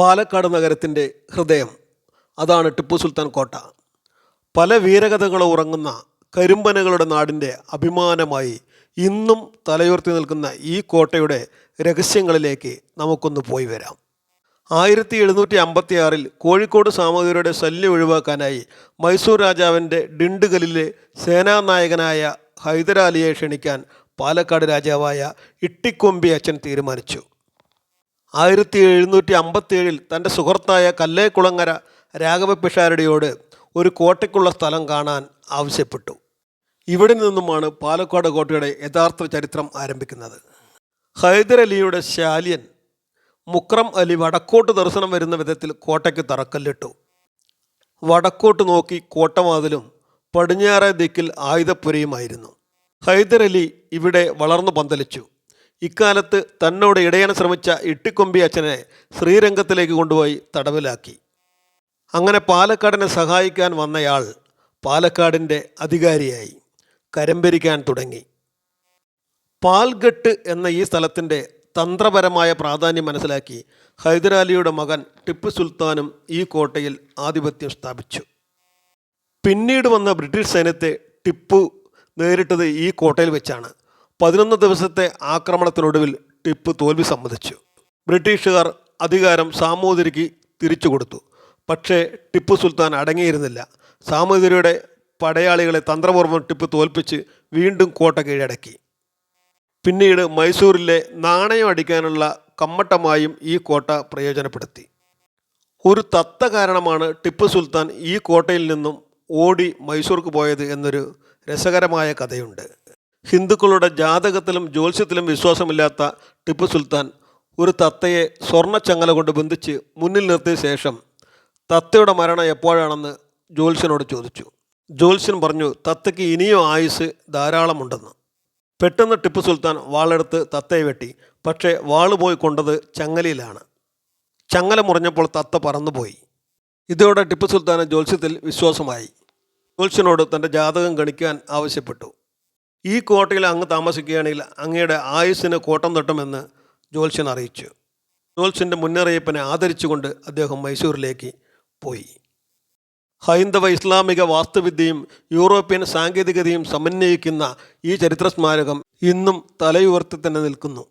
പാലക്കാട് നഗരത്തിന്റെ ഹൃദയം. അതാണ് ടിപ്പു സുൽത്താൻ കോട്ട. പല വീരകഥകളും ഉറങ്ങുന്ന കരിമ്പനകളുടെ നാടിന്റെ അഭിമാനമായി ഇന്നും തലയുയർത്തി നിൽക്കുന്ന ഈ കോട്ടയുടെ രഹസ്യങ്ങളിലേക്ക് നമുക്കൊന്ന് പോയി വരാം. ആയിരത്തി എഴുന്നൂറ്റി അമ്പത്തി ആറിൽ കോഴിക്കോട് സാമൂതിരിയുടെ ശല്യം ഒഴിവാക്കാനായി മൈസൂർ രാജാവിന്റെ ഡിണ്ടുകലിലെ സേനാനായകനായ ഹൈദരാലിയെ ക്ഷണിക്കാൻ പാലക്കാട് രാജാവായ ഇട്ടിക്കൊമ്പി അച്ഛൻ തീരുമാനിച്ചു. ആയിരത്തി എഴുന്നൂറ്റി അമ്പത്തിയേഴിൽ തന്റെ സുഹൃത്തായ കല്ലേക്കുളങ്ങര രാഘവ പിഷാരടിയോട് ഒരു കോട്ടയ്ക്കുള്ള സ്ഥലം കാണാൻ ആവശ്യപ്പെട്ടു. ഇവിടെ നിന്നുമാണ് പാലക്കാട് കോട്ടയുടെ യഥാർത്ഥ ചരിത്രം ആരംഭിക്കുന്നത്. ഹൈദരലിയുടെ ശാലിയൻ മുക്രം അലി വടക്കോട്ട് ദർശനം വരുന്ന വിധത്തിൽ കോട്ടയ്ക്ക് തറക്കല്ലിട്ടു. വടക്കോട്ട് നോക്കി കോട്ടവാതിലും പടിഞ്ഞാറേ ദിക്കിൽ ആയുധപ്പുരയുമായിരുന്നു. ഹൈദരലി ഇവിടെ വളർന്നു പന്തലിച്ചു. ഇക്കാലത്ത് തന്നോട് ഇടയാൻ ശ്രമിച്ച ഇട്ടിക്കൊമ്പി അച്ഛനെ ശ്രീരംഗത്തിലേക്ക് കൊണ്ടുപോയി തടവിലാക്കി. അങ്ങനെ പാലക്കാടിനെ സഹായിക്കാൻ വന്നയാൾ പാലക്കാടിന്റെ അധികാരിയായി. കരമ്പരിക്കാൻ തുടങ്ങി. പാൽഗട്ട് എന്ന ഈ സ്ഥലത്തിന്റെ തന്ത്രപരമായ പ്രാധാന്യം മനസ്സിലാക്കി ഹൈദരാലിയുടെ മകൻ ടിപ്പു സുൽത്താനും ഈ കോട്ടയിൽ ആധിപത്യം സ്ഥാപിച്ചു. പിന്നീട് വന്ന ബ്രിട്ടീഷ് സൈന്യത്തെ ടിപ്പു നേരിട്ടത് ഈ കോട്ടയിൽ വെച്ചാണ്. പതിനൊന്ന് ദിവസത്തെ ആക്രമണത്തിനൊടുവിൽ ടിപ്പ് തോൽവി സമ്മതിച്ചു. ബ്രിട്ടീഷുകാർ അധികാരം സാമൂതിരിക്ക് തിരിച്ചു കൊടുത്തു. പക്ഷേ ടിപ്പു സുൽത്താൻ അടങ്ങിയിരുന്നില്ല. സാമൂതിരിയുടെ പടയാളികളെ തന്ത്രപൂർവം ടിപ്പ് തോൽപ്പിച്ച് വീണ്ടും കോട്ട കീഴടക്കി. പിന്നീട് മൈസൂരിലെ നാണയം അടിക്കാനുള്ള കമ്മട്ടമായും ഈ കോട്ട പ്രയോജനപ്പെടുത്തി. ഒരു തത്ത കാരണമാണ് ടിപ്പു സുൽത്താൻ ഈ കോട്ടയിൽ നിന്നും ഓടി മൈസൂർക്ക് പോയത് എന്നൊരു രസകരമായ കഥയുണ്ട്. ഹിന്ദുക്കളുടെ ജാതകത്തിലും ജ്യോത്സ്യത്തിലും വിശ്വാസമില്ലാത്ത ടിപ്പു സുൽത്താൻ ഒരു തത്തയെ സ്വർണച്ചങ്ങല കൊണ്ട് ബന്ധിച്ച് മുന്നിൽ നിർത്തിയ ശേഷം തത്തയുടെ മരണം എപ്പോഴാണെന്ന് ജ്യോത്സ്യനോട് ചോദിച്ചു. ജ്യോത്സ്യൻ പറഞ്ഞു തത്തയ്ക്ക് ഇനിയും ആയുസ് ധാരാളമുണ്ടെന്ന്. പെട്ടെന്ന് ടിപ്പു സുൽത്താൻ വാളെടുത്ത് തത്തയെ വെട്ടി. പക്ഷേ വാൾ പോയി കൊണ്ടത് ചങ്ങലയിലാണ്. ചങ്ങല മുറിഞ്ഞപ്പോൾ തത്ത പറന്നുപോയി. ഇതോടെ ടിപ്പു സുൽത്താന് ജ്യോത്സ്യത്തിൽ വിശ്വാസമായി. ജ്യോത്സ്യനോട് തന്റെ ജാതകം ഗണിക്കാൻ ആവശ്യപ്പെട്ടു. ഈ കോട്ടയിൽ അങ്ങ് താമസിക്കുകയാണെങ്കിൽ അങ്ങയുടെ ആയുസ്സിന് കോട്ടം തട്ടുമെന്ന് ജോൽസൻ അറിയിച്ചു. ജോത്സ്യന്റെ മുന്നറിയിപ്പിനെ ആദരിച്ചുകൊണ്ട് അദ്ദേഹം മൈസൂരിലേക്ക് പോയി. ഹൈന്ദവ ഇസ്ലാമിക വാസ്തുവിദ്യയും യൂറോപ്യൻ സാങ്കേതികതയും സമന്വയിക്കുന്ന ഈ ചരിത്ര സ്മാരകം ഇന്നും തലയുയർത്തി തന്നെ നിൽക്കുന്നു.